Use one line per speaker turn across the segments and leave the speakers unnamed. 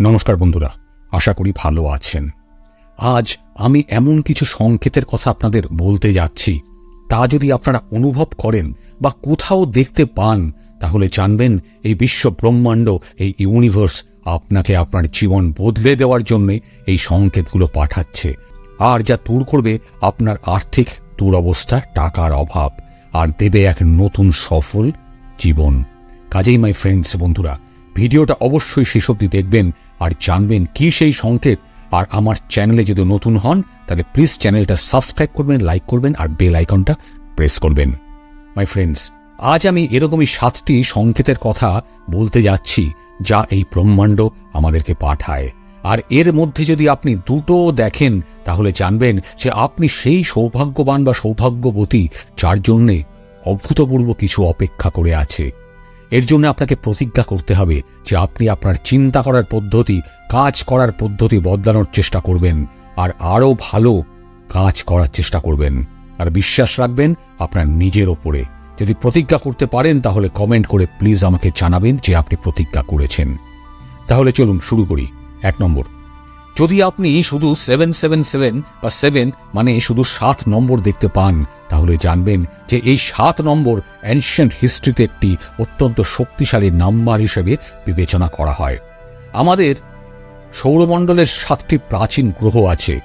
নমস্কার বন্ধুরা, আশা করি ভালো আছেন। আজ আমি এমন কিছু সংকেতের কথা আপনাদের বলতে যাচ্ছি, তা যদি আপনারা অনুভব করেন বা কোথাও দেখতে পান, তাহলে জানবেন এই বিশ্ব ব্রহ্মাণ্ড, এই ইউনিভার্স আপনাকে আপনার জীবন বদলে দেওয়ার জন্যে এই সংকেতগুলো পাঠাচ্ছে। আর যা দূর করবে আপনার আর্থিক দুরবস্থা, টাকার অভাব, আর দেবে এক নতুন সফল জীবন। কাজেই মাই ফ্রেন্ডস বন্ধুরা, ভিডিওটা অবশ্যই শেষ অবধি দেখবেন আর জানবেন কি সেই সংকেত। আর আমার চ্যানেলে যদি নতুন হন, তাহলে প্লিজ চ্যানেলটা সাবস্ক্রাইব করবেন লাইক করবেন, আর বেল আইকনটা প্রেস করবেন। মাই ফ্রেন্ডস আজ আমি এরকমই সাতটি সংকেতের কথা বলতে যাচ্ছি, যা এই ব্রহ্মাণ্ড আমাদেরকে পাঠায়। আর এর মধ্যে যদি আপনি দুটো দেখেন, তাহলে জানবেন যে আপনি সেই সৌভাগ্যবান বা সৌভাগ্যবতী, যার জন্যে অভূতপূর্ব কিছু অপেক্ষা করে আছে। এর জন্য আপনাকে প্রতিজ্ঞা করতে হবে যে আপনি আপনার চিন্তা করার পদ্ধতি, কাজ করার পদ্ধতি বদলানোর চেষ্টা করবেন আর আরও ভালো কাজ করার চেষ্টা করবেন। আর বিশ্বাস রাখবেন আপনার নিজের ওপরে। যদি প্রতিজ্ঞা করতে পারেন তাহলে কমেন্ট করে প্লিজ আমাকে জানাবেন যে আপনি প্রতিজ্ঞা করেছেন। তাহলে চলুন শুরু করি। এক নম্বর যদি আপনি শুধু সেভেন সেভেন সেভেন বা সেভেন মানে শুধু সাত নম্বর দেখতে পান, তাহলে জানবেন যে এই সাত নম্বর অ্যানশিয়েন্ট হিস্ট্রিতে একটি অত্যন্ত শক্তিশালী নাম্বার হিসেবে বিবেচনা করা হয়। আমাদের সৌরমণ্ডলের সাতটি প্রাচীন গ্রহ আছে।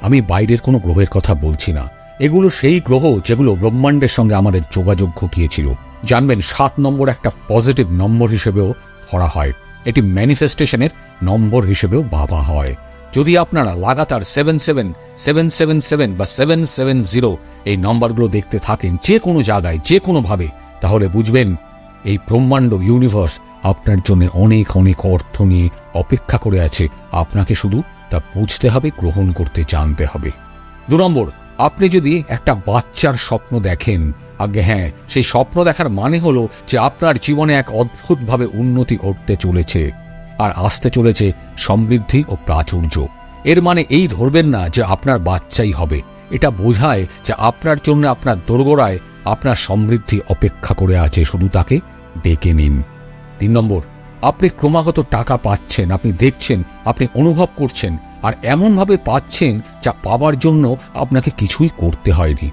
আমি বাইরের কোনো গ্রহের কথা বলছি না। এগুলো সেই গ্রহ যেগুলো ব্রহ্মাণ্ডের সঙ্গে আমাদের যোগাযোগ ঘটিয়েছিল। জানবেন সাত নম্বর একটা পজিটিভ নম্বর হিসেবেও ধরা হয়। এটি ম্যানিফেস্টেশনের নম্বর হিসেবেও ভাবা হয়। যদি আপনারা লাগাতার seven seven seven seven seven বা সেভেন সেভেন জিরো এই নম্বরগুলো দেখতে থাকেন যে কোনো জায়গায়, যে কোনোভাবে, তাহলে বুঝবেন এই ব্রহ্মাণ্ড ইউনিভার্স আপনার জন্য অনেক অনেক অর্থ নিয়ে অপেক্ষা করে আছে। আপনাকে শুধু তা বুঝতে হবে, গ্রহণ করতে জানতে হবে। দু নম্বর, আপনি যদি একটা বাচ্চার স্বপ্ন দেখেন আগে হ্যাঁ সেই স্বপ্ন দেখার মানে হলো যে আপনার জীবনে এক অদ্ভুতভাবে উন্নতি ঘটতে চলেছে আর আসতে চলেছে সমৃদ্ধি ও প্রাচুর্য। এর মানে এই ধরবেন না যে আপনার বাচ্চাই হবে। এটা বোঝায় যে আপনার জন্য আপনার দোরগোড়ায় আপনার সমৃদ্ধি অপেক্ষা করে আছে। শুধু তাকে ডেকে নিন। তিন নম্বর, আপনি ক্রমাগত টাকা পাচ্ছেন, আপনি দেখছেন, আপনি অনুভব করছেন, আর এমনভাবে পাচ্ছেন যা পাওয়ার জন্য আপনাকে কিছুই করতে হয়নি।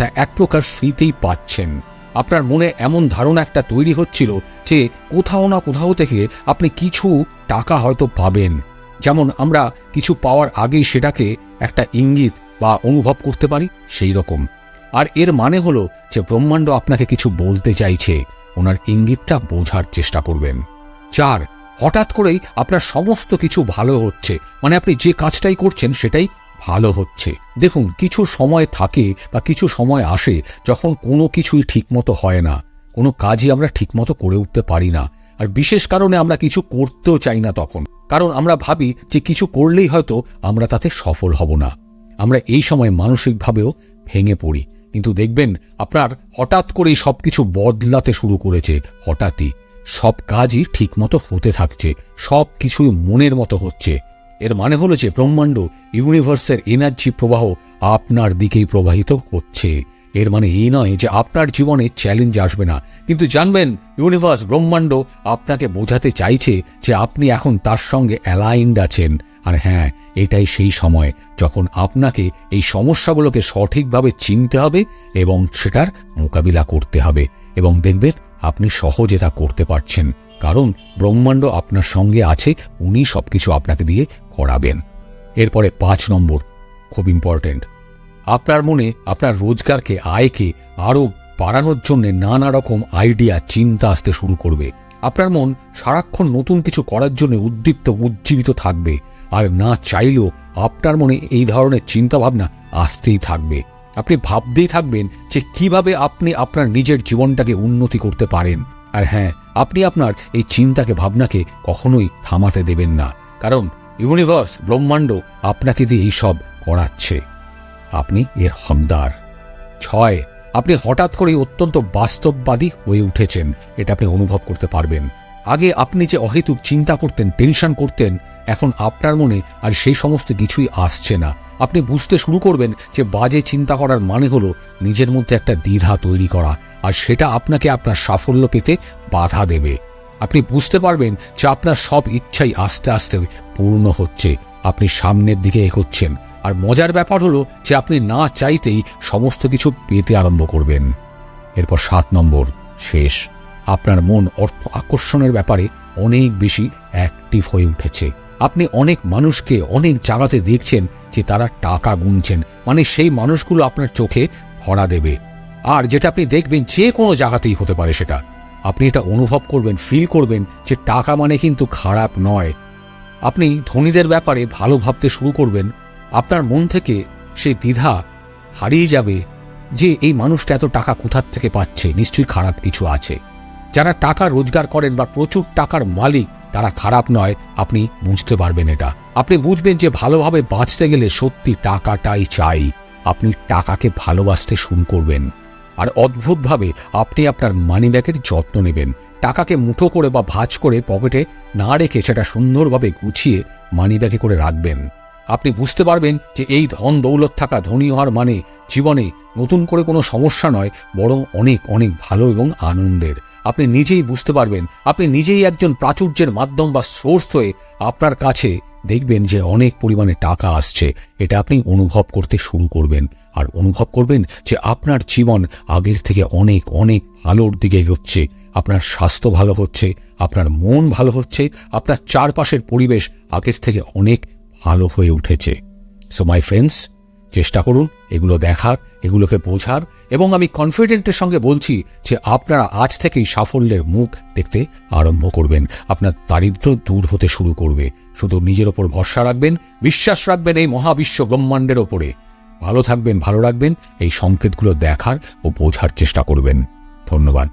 তা এক প্রকার ফ্রিতেই পাচ্ছেন। আপনার মনে এমন ধারণা একটা তৈরি হচ্ছিল যে কোথাও না কোথাও থেকে আপনি কিছু টাকা হয়তো পাবেন। যেমন আমরা কিছু পাওয়ার আগেই সেটাকে একটা ইঙ্গিত বা অনুভব করতে পারি, সেই রকম। আর এর মানে হলো যে ব্রহ্মাণ্ড আপনাকে কিছু বলতে চাইছে, ওনার ইঙ্গিতটা বোঝার চেষ্টা করবেন। চার, হঠাৎ করেই আপনার সমস্ত কিছু ভালো হচ্ছে মানে আপনি যে কাজটাই করছেন সেটাই ভালো হচ্ছে। দেখুন, কিছু সময় থাকে বা কিছু সময় আসে যখন কোনো কিছুই ঠিকমতো হয় না। কোনো কাজই আমরা ঠিকমতো করে উঠতে পারি না। আর বিশেষ কারণে আমরা কিছু করতেও চাই না তখন। কারণ আমরা ভাবি যে কিছু করলেই হয়তো আমরা তাতে সফল হব না। আমরা এই সময় মানসিকভাবেও ভেঙে পড়ি। কিন্তু দেখবেন, আপনার হঠাৎ করেই সব কিছু বদলাতে শুরু করেছে, হঠাৎই। সব কাজই ঠিকমতো হতে থাকছে। সব কিছুই মনের মতো হচ্ছে। এর মানে হলো যে ব্রহ্মাণ্ড ইউনিভার্সের এনার্জি প্রবাহ আপনার দিকেই প্রবাহিত হচ্ছে। এর মানে এই নয় যে আপনার জীবনে চ্যালেঞ্জ আসবে না। কিন্তু জানবেন ইউনিভার্স ব্রহ্মাণ্ড আপনাকে বোঝাতে চাইছে যে আপনি এখন তার সঙ্গে অ্যালাইন্ড আছেন। আর হ্যাঁ এটাই সেই সময় যখন আপনাকে এই সমস্যাগুলোকে সঠিকভাবে চিনতে হবে এবং সেটার মোকাবিলা করতে হবে। এবং দেখবেন, আপনি সহজে তা করতে পারছেন। কারণ ব্রহ্মাণ্ড আপনার সঙ্গে আছে, উনি সবকিছু আপনাকে দিয়ে করাবেন। এরপরে পাঁচ নম্বর, খুব ইম্পর্টেন্ট আপনার মনে, আপনার রোজগারকে, আয়কে আরও বাড়ানোর জন্য নানা রকম আইডিয়া চিন্তা আসতে শুরু করবে। আপনার মন সারাক্ষণ নতুন কিছু করার জন্য উদ্দীপ্ত, উজ্জীবিত থাকবে। আর না চাইলেও আপনার মনে এই ধরনের চিন্তাভাবনা আসতেই থাকবে। আপনি ভাবতেই থাকবেন যে কীভাবে আপনি আপনার নিজের জীবনটাকে উন্নতি করতে পারেন। আর হ্যাঁ আপনি আপনার এই চিন্তাকে, ভাবনাকে কখনোই থামাতে দেবেন না। কারণ ইউনিভার্স, ব্রহ্মাণ্ড আপনাকে দিয়ে এইসব করাচ্ছে। আপনি এর হকদার ছয়, আপনি হঠাৎ করেই অত্যন্ত বাস্তববাদী হয়ে উঠেছেন। এটা আপনি অনুভব করতে পারবেন। আগে আপনি যে অহেতুক চিন্তা করতেন, টেনশন করতেন, এখন আপনার মনে আর সেই সমস্ত কিছুই আসছে না। আপনি বুঝতে শুরু করবেন যে বাজে চিন্তা করার মানে হলো নিজের মধ্যে একটা দ্বিধা তৈরি করা, আর সেটা আপনাকে আপনার সাফল্য পেতে বাধা দেবে। আপনি বুঝতে পারবেন যে আপনার সব ইচ্ছাই আস্তে আস্তে পূর্ণ হচ্ছে, আপনি সামনের দিকে এগোচ্ছেন, আর মজার ব্যাপার হলো যে আপনি না চাইতেই সমস্ত কিছু পেতে আরম্ভ করবেন। এরপর সাত নম্বর, শেষ। আপনার মন অর্থ আকর্ষণের ব্যাপারে অনেক বেশি অ্যাক্টিভ হয়ে উঠেছে। আপনি অনেক মানুষকে অনেক জায়গাতে দেখছেন যে তারা টাকা গুনছেন। মানে সেই মানুষগুলো আপনার চোখে ভরা দেবে। আর যেটা আপনি দেখবেন যে কোনো জায়গাতেই হতে পারে সেটা। আপনি এটা অনুভব করবেন ফিল করবেন যে টাকা মানে কিন্তু খারাপ নয়। আপনি ধনীদের ব্যাপারে ভালো ভাবতে শুরু করবেন। আপনার মন থেকে সেই দ্বিধা হারিয়ে যাবে যে এই মানুষটা এত টাকা কোথার থেকে পাচ্ছে? নিশ্চয়ই খারাপ কিছু আছে। যারা টাকা রোজগার করেন বা প্রচুর টাকার মালিক তারা খারাপ নয়, আপনি বুঝতে পারবেন এটা। আপনি বুঝবেন যে ভালোভাবে বাঁচতে গেলে সত্যি টাকাটাই চাই। আপনি টাকাকে ভালোবাসতে শুরু করবেন। আর অদ্ভুতভাবে আপনি আপনার মানি ব্যাগের যত্ন নেবেন। টাকাকে মুঠো করে বা ভাঁজ করে পকেটে না রেখে সেটা সুন্দরভাবে গুছিয়ে মানিব্যাগে করে রাখবেন। আপনি বুঝতে পারবেন যে এই ধন দৌলত থাকা ধনী হওয়ার মানে জীবনে নতুন করে কোনো সমস্যা নয়, বরং অনেক অনেক ভালো এবং আনন্দের। আপনি নিজেই বুঝতে পারবেন, আপনি নিজেই একজন প্রাচুর্যের মাধ্যম বা সোর্স হয়ে আপনার কাছে দেখবেন যে অনেক পরিমাণে টাকা আসছে। এটা আপনি অনুভব করতে শুরু করবেন। আর অনুভব করবেন যে আপনার জীবন আগের থেকে অনেক অনেক ভালোর দিকে এগোচ্ছে। আপনার স্বাস্থ্য ভালো হচ্ছে, আপনার মন ভালো হচ্ছে, আপনার চারপাশের পরিবেশ আগের থেকে অনেক ভালো হয়ে উঠেছে। সো মাই ফ্রেন্ডস চেষ্টা করুন, এগুলো দেখার, এগুলোকে বোঝার এবং আমি কনফিডেন্টের সঙ্গে বলছি যে আপনারা আজ থেকেই সাফল্যের মুখ দেখতে আরম্ভ করবেন। আপনার দারিদ্র দূর হতে শুরু করবে। শুধু নিজের ওপর ভরসা রাখবেন, বিশ্বাস রাখবেন এই মহাবিশ্ব ব্রহ্মাণ্ডের ওপরে। ভালো থাকবেন, ভালো রাখবেন, এই সংকেতগুলো দেখার ও বোঝার চেষ্টা করবেন। ধন্যবাদ।